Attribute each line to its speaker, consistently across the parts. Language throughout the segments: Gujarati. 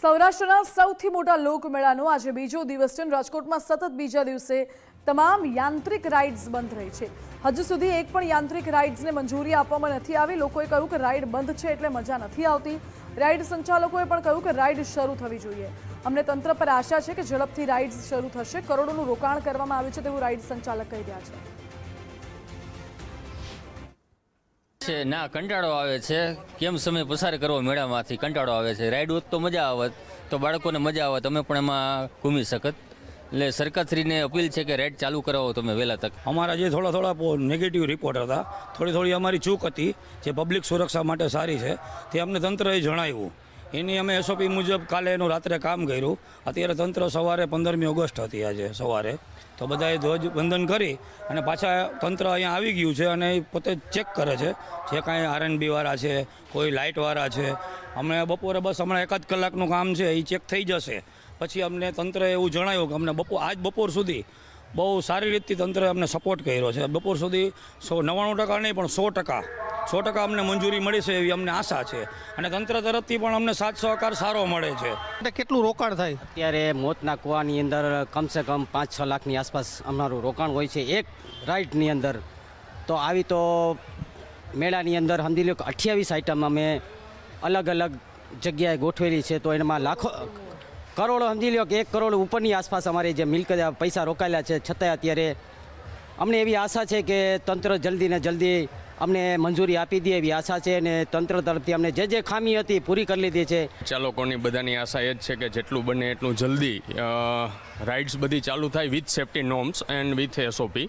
Speaker 1: સૌરાષ્ટ્રના સૌથી મોટા લોકમેળાનો આજે બીજો દિવસ છે રાજકોટમાં સતત બીજા દિવસે તમામ યાંત્રિક રાઇડ્સ બંધ રહી છે. હજુ સુધી એક પણ યાંત્રિક રાઇડ્સને મંજૂરી આપવામાં નથી આવી. લોકોએ કહ્યું કે રાઇડ બંધ છે એટલે મજા નથી આવતી. રાઇડ સંચાલકોએ પણ કહ્યું કે રાઇડ શરૂ થવી જોઈએ. અમને તંત્ર પર આશા છે કે ઝડપથી રાઇડ્સ શરૂ થશે. કરોડોનું રોકાણ કરવામાં આવ્યું છે તેવું રાઇડ સંચાલક કહી રહ્યા છે.
Speaker 2: છે, ના, કંટાળો આવે છે. કેમ સમય પસાર કરવો મેળામાંથી? કંટાળો આવે છે. રાઈડ હોત તો મજા આવત, તો બાળકોને મજા આવત તમે પણ એમાં ઘૂમી શકત. એટલે સરકારશ્રીને અપીલ છે કે રાઈડ ચાલુ કરાવો તમે વહેલા તક.
Speaker 3: અમારા જે થોડા થોડા નેગેટિવ રિપોર્ટ હતા, થોડી થોડી અમારી ચૂક હતી, જે પબ્લિક સુરક્ષા માટે સારી છે, તે અમને તંત્રએ જણાવ્યું. એની અમે એસઓપી મુજબ કાલે એનું રાત્રે કામ કર્યું. અત્યારે તંત્ર સવારે પંદરમી ઓગસ્ટ હતી આજે સવારે. તો બધાએ ધ્વજ વંદન કરી અને પાછા તંત્ર અહીંયા આવી ગયું છે અને એ પોતે ચેક કરે છે જે કાંઈ આરએનબીવાળા છે, કોઈ લાઇટવાળા છે. અમને બપોરે બસ હમણાં એકાદ કલાકનું કામ છે, એ ચેક થઈ જશે. પછી અમને તંત્રએ એવું જણાવ્યું કે અમને બપોર આજ બપોર સુધી બહુ સારી રીતથી તંત્રએ અમને સપોર્ટ કર્યો છે. બપોર સુધી સો, નવ્વાણું ટકા નહીં પણ સો ટકા સો ટકા અમને મંજૂરી મળી છે એવી અમને આશા છે. અને તંત્ર તરફથી પણ અમને સાથ સહકાર સારો મળે છે.
Speaker 4: એટલે કેટલું રોકાણ થાય?
Speaker 5: અત્યારે મોતના કૂવાની અંદર કમસે કમ પાંચ છ લાખની આસપાસ અમારું રોકાણ હોય છે એક રાઇડની અંદર. તો આવી તો મેળાની અંદર સમજી લો કે અઠ્યાવીસ આઇટમ અમે અલગ અલગ જગ્યાએ ગોઠવેલી છે તો એમાં લાખો કરોડો સમજી લો કે એક કરોડ ઉપરની આસપાસ અમારી જે મિલકત પૈસા રોકાયેલા છે. છતાંય અત્યારે અમને એવી આશા છે કે તંત્ર જલ્દી ને જલ્દી અમને મંજૂરી આપી દે એવી આશા છે અને તંત્ર તરફથી અમને જે જે ખામી હતી પૂરી કરી લીધી છે.
Speaker 6: ચાલકોની બધાની આશા એ જ છે કે જેટલું બને એટલું જલ્દી રાઇડ્સ બધી ચાલુ થાય with safety norms and with SOP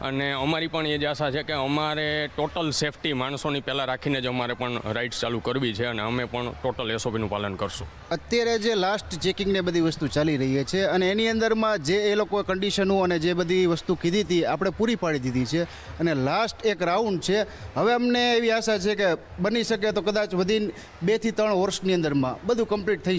Speaker 6: અને અમારી પણ એ જ આશા છે કે અમારે ટોટલ સેફ્ટી માણસોની પહેલાં રાખીને જ અમારે પણ રાઇડ્સ ચાલુ કરવી છે અને અમે પણ ટોટલ એસઓપીનું પાલન કરશું.
Speaker 7: અત્યારે જે લાસ્ટ ચેકિંગને બધી વસ્તુ ચાલી રહી છે અને એની અંદરમાં જે એ લોકો કન્ડિશનો અને જે બધી વસ્તુ કીધી હતી આપણે પૂરી પાડી દીધી છે. અને લાસ્ટ એક રાઉન્ડ છે હવે અમને એવી આશા છે કે બની શકે તો કદાચ વધીને બેથી ત્રણ વર્ષની અંદરમાં બધું કમ્પ્લીટ થઈ શકે.